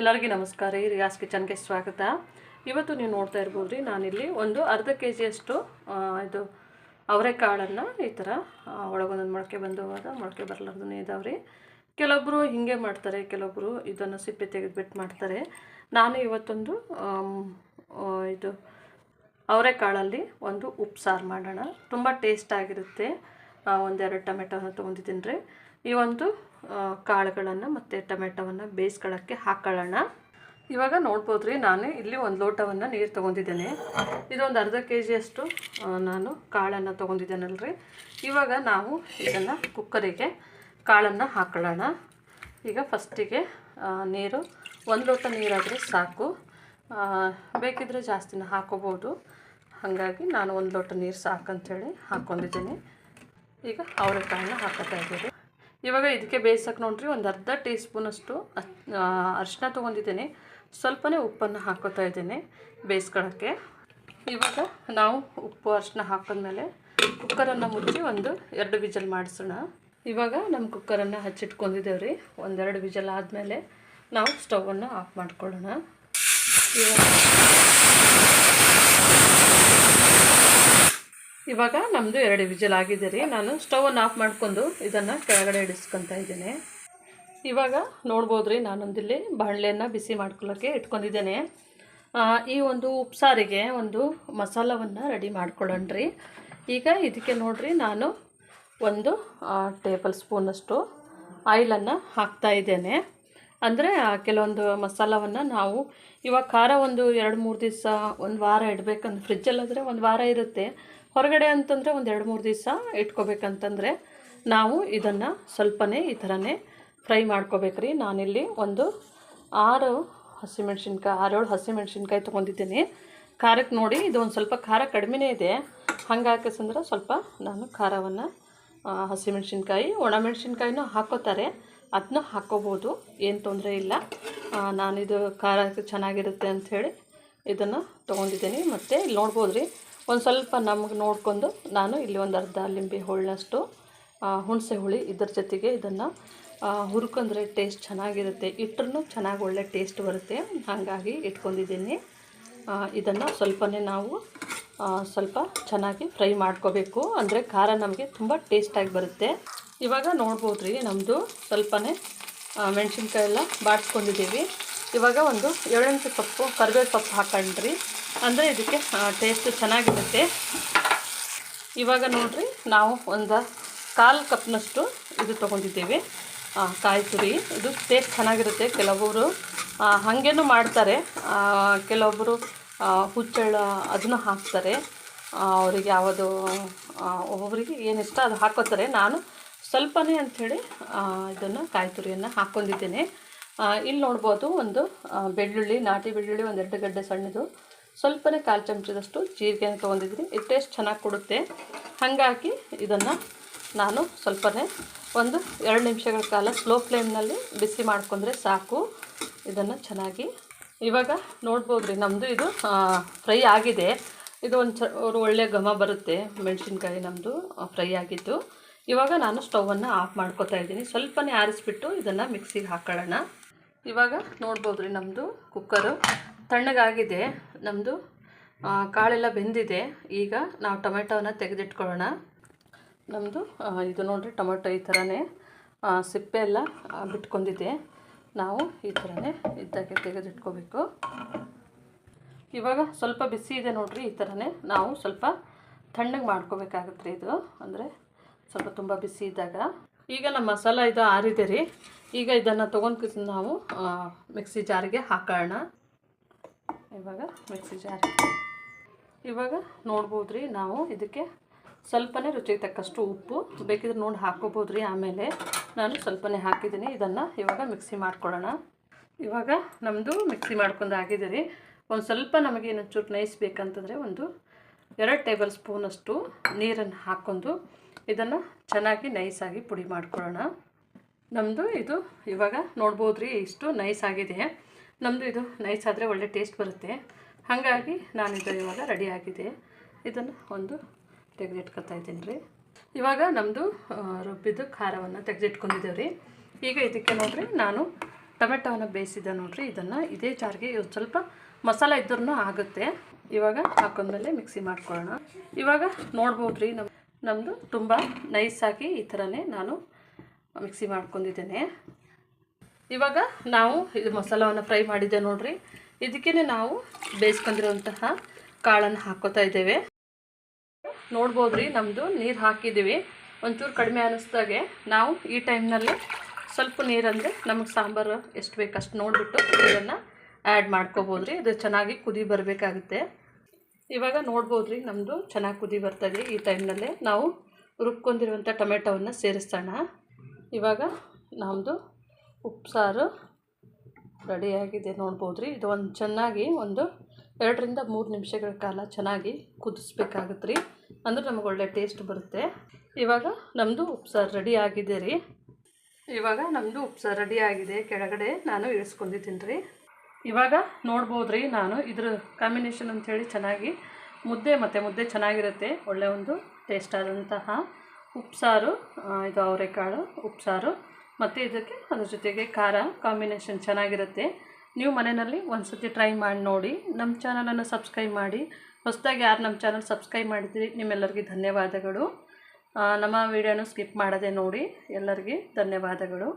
ಎಲ್ಲರಿಗೂ ನಮಸ್ಕಾರ. ರೀ ರಿಯಾಸ್ ಕಿಚನ್ಗೆ ಸ್ವಾಗತ. ಇವತ್ತು ನೀವು ನೋಡ್ತಾ ಇರ್ಬೋದು ರೀ ನಾನಿಲ್ಲಿ ಒಂದು ಅರ್ಧ ಕೆ ಜಿಯಷ್ಟು ಇದು ಅವರೆಕಾಳನ್ನು ಈ ಥರ ಒಳಗೊಂದೊಂದು ಮೊಳಕೆ ಬಂದು ಹೋದ ಮೊಳಕೆ ಬರಲಾರ್ದು ಇದಾವೆ ರೀ ಕೆಲವೊಬ್ಬರು ಹೀಗೆ ಮಾಡ್ತಾರೆ ಕೆಲವೊಬ್ಬರು ಇದನ್ನು ಸಿಪ್ಪೆ ತೆಗೆದುಬಿಟ್ಟು ಮಾಡ್ತಾರೆ. ನಾನು ಇವತ್ತೊಂದು ಇದು ಅವರೆಕಾಳಲ್ಲಿ ಒಂದು ಉಪ್ಸಾರು ಮಾಡೋಣ. ತುಂಬ ಟೇಸ್ಟ್ ಆಗಿರುತ್ತೆ ಒಂದೆರಡು ಟೊಮೆಟೊನ ತೊಗೊಂಡಿದ್ದೀನಿ ರೀ. ಈ ಒಂದು ಕಾಳುಗಳನ್ನು ಮತ್ತು ಟೊಮೆಟೊವನ್ನು ಬೇಯಿಸ್ಕೊಳ್ಳೋಕ್ಕೆ ಹಾಕೊಳ್ಳೋಣ. ಇವಾಗ ನೋಡ್ಬೋದು ರೀ ನಾನು ಇಲ್ಲಿ ಒಂದು ಲೋಟವನ್ನು ನೀರು ತೊಗೊಂಡಿದ್ದೇನೆ. ಇದೊಂದು ಅರ್ಧ ಕೆ ಜಿಯಷ್ಟು ನಾನು ಕಾಳನ್ನು ತೊಗೊಂಡಿದ್ದೇನಲ್ರಿ. ಇವಾಗ ನಾವು ಇದನ್ನು ಕುಕ್ಕರಿಗೆ ಕಾಳನ್ನು ಹಾಕೊಳ್ಳೋಣ. ಈಗ ಫಸ್ಟಿಗೆ ನೀರು, ಒಂದು ಲೋಟ ನೀರಾದರೆ ಸಾಕು. ಬೇಕಿದ್ರೆ ಜಾಸ್ತಿನ ಹಾಕೋಬೋದು. ಹಾಗಾಗಿ ನಾನು ಒಂದು ಲೋಟ ನೀರು ಸಾಕಂಥೇಳಿ ಹಾಕ್ಕೊಂಡಿದ್ದೀನಿ ಈಗ ಅವರೆಕಾಳನ್ನ ಹಾಕೋತಾ ಇದ್ದೀವಿ ಇವಾಗ ಇದಕ್ಕೆ ಬೇಯಿಸಕ್ಕೆ ನೋಡ್ರಿ ಒಂದು ಅರ್ಧ ಟೀ ಸ್ಪೂನಷ್ಟು ಅರಿಶಿನ ತೊಗೊಂಡಿದ್ದೀನಿ. ಸ್ವಲ್ಪನೇ ಉಪ್ಪನ್ನು ಹಾಕೋತಾ ಇದ್ದೀನಿ ಬೇಯಿಸ್ಕೊಳ್ಳೋಕ್ಕೆ ಇವಾಗ ನಾವು ಉಪ್ಪು ಅರಿಶಿನ ಹಾಕಿದ್ಮೇಲೆ ಕುಕ್ಕರನ್ನು ಮುಚ್ಚಿ ಒಂದು ಎರಡು ವಿಜಲ್ ಮಾಡಿಸೋಣ. ಇವಾಗ ನಮ್ಮ ಕುಕ್ಕರನ್ನು ಹಚ್ಚಿಟ್ಕೊಂಡಿದ್ದೇವೆ ರೀ. ಒಂದೆರಡು ವಿಜಲ್ ಆದಮೇಲೆ ನಾವು ಸ್ಟವನ್ನು ಆಫ್ ಮಾಡ್ಕೊಳ್ಳೋಣ. ಇವಾಗ ಇವಾಗ ನಮ್ಮದು ಎರಡು ವಿಜಲ್ ಆಗಿದೆ ರೀ ನಾನು ಸ್ಟವನ್ನು ಆಫ್ ಮಾಡ್ಕೊಂಡು ಇದನ್ನು ಕೆಳಗಡೆ ಇಡಿಸ್ಕೊತಾ ಇದ್ದೇನೆ. ಇವಾಗ ನೋಡ್ಬೋದು ರೀ ನಾನೊಂದಿಲ್ಲಿ ಬಾಣಲೆಯನ್ನು ಬಿಸಿ ಮಾಡ್ಕೊಳ್ಳೋಕ್ಕೆ ಇಟ್ಕೊಂಡಿದ್ದೇನೆ. ಈ ಒಂದು ಉಪ್ಸಾರಿಗೆ ಒಂದು ಮಸಾಲವನ್ನು ರೆಡಿ ಮಾಡ್ಕೊಳ್ಳೋಣ ರೀ ಈಗ ಇದಕ್ಕೆ ನೋಡ್ರಿ, ನಾನು ಒಂದು ಟೇಬಲ್ ಸ್ಪೂನಷ್ಟು ಆಯಿಲನ್ನು ಹಾಕ್ತಾ ಇದ್ದೇನೆ. ಅಂದರೆ ಕೆಲವೊಂದು ಮಸಾಲವನ್ನು ನಾವು ಇವಾಗ ಖಾರ ಒಂದು ಎರಡು ಮೂರು ದಿವಸ ಒಂದು ವಾರ ಇಡಬೇಕಂದ್ರೆ ಫ್ರಿಜ್ಜಲ್ಲಾದರೆ ಒಂದು ವಾರ ಇರುತ್ತೆ. ಹೊರಗಡೆ ಅಂತಂದರೆ ಒಂದು ಎರಡು ಮೂರು ದಿವಸ ಇಟ್ಕೋಬೇಕಂತಂದರೆ ನಾವು ಇದನ್ನು ಸ್ವಲ್ಪನೇ ಈ ಥರನೇ ಫ್ರೈ ಮಾಡ್ಕೋಬೇಕ್ರಿ. ನಾನಿಲ್ಲಿ ಒಂದು ಆರು ಹಸಿಮೆಣ್ಸಿನ್ಕಾಯಿ, ಆರೇಳು ಹಸಿಮೆಣ್ಸಿನ್ಕಾಯಿ ತೊಗೊಂಡಿದ್ದೀನಿ. ಖಾರಕ್ಕೆ ನೋಡಿ ಇದು ಒಂದು ಸ್ವಲ್ಪ ಖಾರ ಕಡಿಮೆನೇ ಇದೆ. ಹಂಗಾಕಸಂದ್ರೆ ಸ್ವಲ್ಪ ನಾನು ಖಾರವನ್ನು ಹಸಿಮೆಣ್ಸಿನ್ಕಾಯಿ ಒಣಮೆಣ್ಸಿನ್ಕಾಯಿನೂ ಹಾಕೋತಾರೆ. ಅದನ್ನೂ ಹಾಕ್ಕೋಬೋದು ಏನು ತೊಂದರೆ ಇಲ್ಲ. ನಾನಿದು ಖಾರ ಚೆನ್ನಾಗಿರುತ್ತೆ ಅಂಥೇಳಿ ಇದನ್ನು ತೊಗೊಂಡಿದ್ದೀನಿ. ಮತ್ತು ಇಲ್ಲಿ ನೋಡ್ಬೋದು ರೀ ಒಂದು ಸ್ವಲ್ಪ ನಮಗೆ ನೋಡಿಕೊಂಡು ನಾನು ಇಲ್ಲಿ ಒಂದು ಅರ್ಧ ಲಿಂಬೆ ಹೋಳಿನಷ್ಟು ಹುಣಸೆ ಹುಳಿ ಇದ್ರ ಜೊತೆಗೆ ಇದನ್ನು ಹುರ್ಕೊಂಡ್ರೆ ಟೇಸ್ಟ್ ಚೆನ್ನಾಗಿರುತ್ತೆ. ಇಟ್ಟರೂ ಚೆನ್ನಾಗಿ ಒಳ್ಳೆ ಟೇಸ್ಟ್ ಬರುತ್ತೆ. ಹಾಗಾಗಿ ಇಟ್ಕೊಂಡಿದ್ದೀನಿ. ಇದನ್ನು ಸ್ವಲ್ಪನೇ ನಾವು ಸ್ವಲ್ಪ ಚೆನ್ನಾಗಿ ಫ್ರೈ ಮಾಡ್ಕೋಬೇಕು. ಅಂದರೆ ಖಾರ ನಮಗೆ ತುಂಬ ಟೇಸ್ಟಾಗಿ ಬರುತ್ತೆ. ಇವಾಗ ನೋಡ್ಬೋದು ರೀ ನಮ್ಮದು ಸ್ವಲ್ಪನೇ ಮೆಣಸಿನ್ಕಾಯಿ ಎಲ್ಲ ಬಾಡಿಸ್ಕೊಂಡಿದ್ದೀವಿ ಇವಾಗ ಒಂದು ಏಳೆಂಟು ಸೊಪ್ಪು ಕರಿಬೇವು ಸೊಪ್ಪು ಹಾಕೊಂಡ್ರಿ. ಅಂದರೆ ಇದಕ್ಕೆ ಟೇಸ್ಟ್ ಚೆನ್ನಾಗಿರುತ್ತೆ. ಇವಾಗ ನೋಡಿರಿ, ನಾವು ಒಂದು ಕಾಲು ಕಪ್ನಷ್ಟು ಇದು ತೊಗೊಂಡಿದ್ದೀವಿ. ಕಾಯಿ ತುರಿ. ಇದು ಟೇಸ್ಟ್ ಚೆನ್ನಾಗಿರುತ್ತೆ. ಕೆಲವೊಬ್ಬರು ಹಾಗೇನೂ ಮಾಡ್ತಾರೆ. ಕೆಲವೊಬ್ಬರು ಹುಚ್ಚಳ ಅದನ್ನು ಹಾಕ್ತಾರೆ. ಅವರಿಗೆ ಯಾವುದು ಒಬ್ಬೊಬ್ಬರಿಗೆ ಒಬ್ಬೊಬ್ಬರಿಗೆ ಏನಿಷ್ಟ ಅದು ಹಾಕೋತಾರೆ. ನಾನು ಸ್ವಲ್ಪನೇ ಅಂಥೇಳಿ ಇದನ್ನು ಕಾಯಿ ತುರಿಯನ್ನು ಹಾಕ್ಕೊಂಡಿದ್ದೇನೆ ಇಲ್ಲಿ ನೋಡ್ಬೋದು ಒಂದು ಬೆಳ್ಳುಳ್ಳಿ, ನಾಟಿ ಬೆಳ್ಳುಳ್ಳಿ ಒಂದೆರಡು ಗಡ್ಡೆ ಸಣ್ಣದು. ಸ್ವಲ್ಪನೇ ಕಾಲು ಚಮಚದಷ್ಟು ಜೀರಿಗೆನ ತೊಗೊಂಡಿದ್ದೀನಿ. ಇದು ಟೇಸ್ಟ್ ಚೆನ್ನಾಗಿ ಕೊಡುತ್ತೆ. ಹಾಗಾಗಿ ಇದನ್ನು ನಾನು ಸ್ವಲ್ಪನೇ ಒಂದು ಎರಡು ನಿಮಿಷಗಳ ಕಾಲ ಸ್ಲೋ ಫ್ಲೇಮ್ನಲ್ಲಿ ಬಿಸಿ ಮಾಡ್ಕೊಂಡ್ರೆ ಸಾಕು. ಇದನ್ನು ಚೆನ್ನಾಗಿ ಇವಾಗ ನೋಡ್ಬೋದು ರೀ ನಮ್ಮದು ಇದು ಫ್ರೈ ಆಗಿದೆ. ಇದು ಒಂದು ಚ, ಒಂದು ಒಳ್ಳೆಯ ಘಮ ಬರುತ್ತೆ. ಮೆಣಸಿನ್ಕಾಯಿ ನಮ್ಮದು ಫ್ರೈ ಆಗಿದ್ದು. ಇವಾಗ ನಾನು ಸ್ಟೌವನ್ನು ಆಫ್ ಮಾಡ್ಕೊತಾ ಇದ್ದೀನಿ. ಸ್ವಲ್ಪನೇ ಆರಿಸ್ಬಿಟ್ಟು ಇದನ್ನು ಮಿಕ್ಸಿಗೆ ಹಾಕೊಳ್ಳೋಣ. ಇವಾಗ ನೋಡ್ಬೋದು ರೀ ನಮ್ಮದು ಕುಕ್ಕರು. ತಣ್ಣಗಾಗಿದೆ. ನಮ್ಮದು ಕಾಳೆಲ್ಲ ಬೆಂದಿದೆ. ಈಗ ನಾವು ಟೊಮೆಟೋವನ್ನು ತೆಗೆದಿಟ್ಕೊಳ್ಳೋಣ. ನಮ್ಮದು ಇದು ನೋಡಿರಿ ಟೊಮೆಟೊ ಈ ಥರನೇ ಸಿಪ್ಪೆ ಎಲ್ಲ ಬಿಟ್ಕೊಂಡಿದೆ. ನಾವು ಈ ಥರನೇ ಇದ್ದಾಗೆ ತೆಗೆದಿಟ್ಕೋಬೇಕು. ಇವಾಗ ಸ್ವಲ್ಪ ಬಿಸಿ ಇದೆ ನೋಡಿರಿ ಈ ಥರನೇ. ನಾವು ಸ್ವಲ್ಪ ತಣ್ಣಗೆ ಮಾಡ್ಕೋಬೇಕಾಗತ್ತೆ ರೀ ಇದು. ಅಂದರೆ ಸ್ವಲ್ಪ ತುಂಬ ಬಿಸಿ ಇದ್ದಾಗ. ಈಗ ನಮ್ಮ ಮಸಾಲ ಇದು ಆರಿದೆ ರೀ. ಈಗ ಇದನ್ನು ತೊಗೊಂಡು ನಾವು ಮಿಕ್ಸಿ ಜಾರಿಗೆ ಹಾಕೋಣ. ಇವಾಗ ಮಿಕ್ಸಿ ಜಾರಿ. ಇವಾಗ ನೋಡ್ಬೋದು ರೀ ನಾವು ಇದಕ್ಕೆ ಸ್ವಲ್ಪನೇ ರುಚಿಗೆ ತಕ್ಕಷ್ಟು ಉಪ್ಪು. ಬೇಕಿದ್ರೆ ನೋಡಿ ಹಾಕೋಬೋದು ರೀ ಆಮೇಲೆ. ನಾನು ಸ್ವಲ್ಪನೇ ಹಾಕಿದ್ದೀನಿ. ಇದನ್ನು ಇವಾಗ ಮಿಕ್ಸಿ ಮಾಡ್ಕೊಳ್ಳೋಣ. ಇವಾಗ ನಮ್ಮದು ಮಿಕ್ಸಿ ಮಾಡ್ಕೊಂಡು ಆಗಿದೆ ರೀ. ಒಂದು ಸ್ವಲ್ಪ ನಮಗೆ ಇನ್ನೊಂಚೂರು ನೈಸ್ ಬೇಕಂತಂದರೆ ಒಂದು ಎರಡು ಟೇಬಲ್ ಸ್ಪೂನಷ್ಟು ನೀರನ್ನು ಹಾಕ್ಕೊಂಡು ಇದನ್ನು ಚೆನ್ನಾಗಿ ನೈಸಾಗಿ ಪುಡಿ ಮಾಡ್ಕೊಳ್ಳೋಣ. ನಮ್ಮದು ಇದು ಇವಾಗ ನೋಡ್ಬೋದು ರೀ ಇಷ್ಟು ನೈಸ್ ಆಗಿದೆ ನಮ್ಮದು ಇದು ನೈಸ್ ಆದರೆ ಒಳ್ಳೆ ಟೇಸ್ಟ್ ಬರುತ್ತೆ. ಹಾಗಾಗಿ ನಾನಿದು ಇವಾಗ ರೆಡಿ ಆಗಿದೆ. ಇದನ್ನು ಒಂದು ತೆಗೆದಿಟ್ಕೊತಾ ಇದ್ದೀನಿ ರೀ ಇವಾಗ ನಮ್ಮದು ರುಬ್ಬಿದ್ದು ಖಾರವನ್ನು ತೆಗೆದಿಟ್ಕೊಂಡಿದ್ದೇವೆ ರೀ ಈಗ ಇದಕ್ಕೆ ನೋಡಿರಿ, ನಾನು ಟೊಮೆಟೊವನ್ನು ಬೇಯಿಸಿದೆ ನೋಡಿರಿ. ಇದನ್ನು ಇದೇ ಜಾರಿಗೆ ಇದು ಸ್ವಲ್ಪ ಮಸಾಲೆ ಇದ್ರೂ ಆಗುತ್ತೆ. ಇವಾಗ ಹಾಕೊಂಡ್ಮೇಲೆ ಮಿಕ್ಸಿ ಮಾಡ್ಕೊಳ್ಳೋಣ. ಇವಾಗ ನೋಡ್ಬೋದು ರೀ ನಮ್ಮ ನಮ್ಮದು ತುಂಬ ನೈಸಾಗಿ ಈ ಥರನೇ ನಾನು ಮಿಕ್ಸಿ ಮಾಡ್ಕೊಂಡಿದ್ದೇನೆ. ಇವಾಗ ನಾವು ಇದು ಮಸಾಲವನ್ನು ಫ್ರೈ ಮಾಡಿದ್ದೆ ನೋಡ್ರಿ. ಇದಕ್ಕೇ ನಾವು ಬೇಯಿಸ್ಕೊಂಡಿರುವಂತಹ ಕಾಳನ್ನು ಹಾಕೋತಾ ಇದ್ದೇವೆ. ನೋಡ್ಬೋದ್ರಿ ನಮ್ಮದು ನೀರು ಹಾಕಿದ್ದೀವಿ. ಒಂಚೂರು ಕಡಿಮೆ ಅನ್ನಿಸ್ದಾಗೆ ನಾವು ಈ ಟೈಮ್ನಲ್ಲಿ ಸ್ವಲ್ಪ ನೀರಂದರೆ ನಮಗೆ ಸಾಂಬಾರು ಎಷ್ಟು ಬೇಕಷ್ಟು ನೋಡಿಬಿಟ್ಟು ಇದನ್ನು ಆ್ಯಡ್ ಮಾಡ್ಕೋಬೋದ್ರಿ. ಇದು ಚೆನ್ನಾಗಿ ಕುದಿ ಬರಬೇಕಾಗುತ್ತೆ. ಇವಾಗ ನೋಡ್ಬೋದು ರೀ ನಮ್ಮದು ಚೆನ್ನಾಗಿ ಕುದಿ ಬರ್ತದೆ ಈ ಟೈಮ್ನಲ್ಲೇ. ನಾವು ರುಬ್ಕೊಂಡಿರುವಂಥ ಟೊಮೆಟೊವನ್ನು ಸೇರಿಸೋಣ. ಇವಾಗ ನಮ್ಮದು ಉಪ್ಸಾರು ರೆಡಿಯಾಗಿದೆ ನೋಡ್ಬೋದ್ರಿ. ಇದು ಒಂದು ಚೆನ್ನಾಗಿ ಒಂದು ಎರಡರಿಂದ ಮೂರು ನಿಮಿಷಗಳ ಕಾಲ ಚೆನ್ನಾಗಿ ಕುದಿಸ್ಬೇಕಾಗತ್ತೆ ರೀ ಅಂದ್ರೆ ನಮಗೆ ಒಳ್ಳೆ ಟೇಸ್ಟ್ ಬರುತ್ತೆ. ಇವಾಗ ನಮ್ಮದು ಉಪ್ಸಾರು ರೆಡಿ ಆಗಿದೆ ರೀ. ಇವಾಗ ನಮ್ಮದು ಉಪ್ಸಾರು ರೆಡಿ ಆಗಿದೆ. ಕೆಳಗಡೆ ನಾನು ಇಳಿಸ್ಕೊಂಡಿದ್ದೀನಿ ರೀ. ಇವಾಗ ನೋಡ್ಬೋದ್ರಿ ನಾನು. ಇದ್ರ ಕಾಂಬಿನೇಷನ್ ಅಂಥೇಳಿ ಚೆನ್ನಾಗಿ ಮುದ್ದೆ ಮತ್ತು ಮುದ್ದೆ ಚೆನ್ನಾಗಿರುತ್ತೆ. ಒಳ್ಳೆ ಒಂದು ಟೇಸ್ಟ್ ಆದಂತಹ ಉಪ್ಸಾರು ಇದು ಅವರೆಕಾಳು ಉಪ್ಸಾರು ಮತ್ತು ಇದಕ್ಕೆ ಅದ್ರ ಜೊತೆಗೆ ಖಾರ ಕಾಂಬಿನೇಷನ್ ಚೆನ್ನಾಗಿರುತ್ತೆ. ನೀವು ಮನೆಯಲ್ಲಿ ಒಂದು ಸತಿ ಟ್ರೈ ಮಾಡಿ ನೋಡಿ. ನಮ್ಮ ಚಾನಲನ್ನು ಸಬ್ಸ್ಕ್ರೈಬ್ ಮಾಡಿ. ಹೊಸದಾಗಿ ಯಾರು ನಮ್ಮ ಚಾನಲ್ ಸಬ್ಸ್ಕ್ರೈಬ್ ಮಾಡಿದ್ರಿ, ನಿಮ್ಮೆಲ್ಲರಿಗೂ ಧನ್ಯವಾದಗಳು. ನಮ್ಮ ವಿಡಿಯೋನು ಸ್ಕಿಪ್ ಮಾಡದೆ ನೋಡಿ. ಎಲ್ಲರಿಗೆ ಧನ್ಯವಾದಗಳು.